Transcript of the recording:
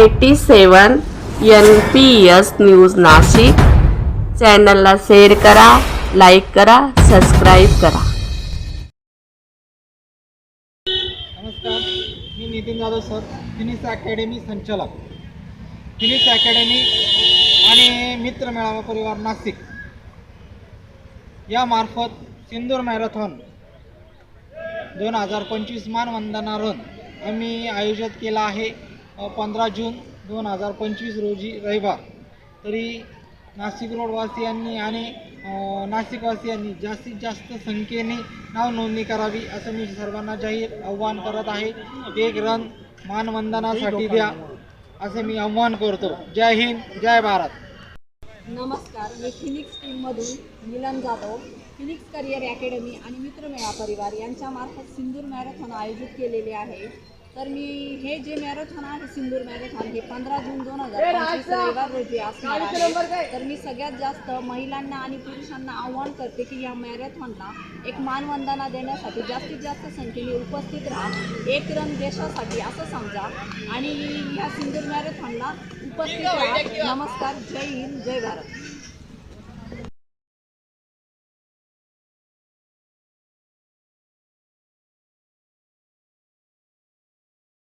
Eighty seven N P S news Nashik. चॅनलला share करा like करा सबस्क्राईब करा. नमस्कार मी Nitin Jadhav sir Phoenix Academy संचालक. फिनिक्स अकॅडमी आणि मित्र मेळावा परिवार नाशिक. यामार्फत सिंदूर मॅरेथॉन दोन हजार पंचवीस मानवंदना रन आम्ही आयोजित केला आहे. पंधरा जून दोन हजार पंचवीस रोजी रविवार. तरी नाशिक रोडवासियांनी आणि नाशिकवासियांनी जास्तीत जास्त संख्येने नाव नोंदणी करावी असं मी सर्वांना जाहीर आव्हान करत आहे. एक रन मानवंदनासाठी द्या असं मी आव्हान करतो. जय हिंद जय भारत. नमस्कार मी फिनिक्स टीममधून Milan Jadhav Phoenix Career Academy आणि मित्रमेळा परिवार यांच्यामार्फत सिंदूर मॅरेथॉन आयोजित केलेले आहे. तर मी हे जे मॅरेथॉन आहे सिंदूर मॅरेथॉन हे पंधरा जून दोन हजार पंचवीस रविवार रोजी असणार आहे. तर मी सगळ्यात जास्त महिलांना आणि पुरुषांना आव्हान करते की या मॅरेथॉनला एक मानवंदना देण्यासाठी जास्तीत जास्त संख्येने उपस्थित राहा. एक रन देशासाठी असं समजा. आणि या सिंदूर मॅरेथॉनला उपस्थित राहा. नमस्कार. जय हिंद जय भारत.